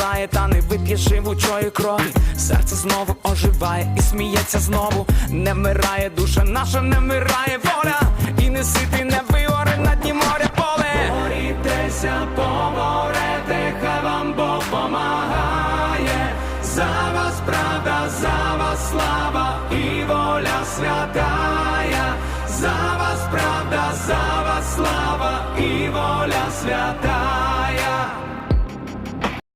розбиває, та не вип'є живучої крові. Серце знову оживає і сміється знову. Не вмирає душа наша, не вмирає воля, і не сити, не вигоре на дні моря поле. Борітеся, поборете, хай вам Бог помагає. За вас правда, за вас слава і воля святая. За вас правда, за вас слава і воля святая.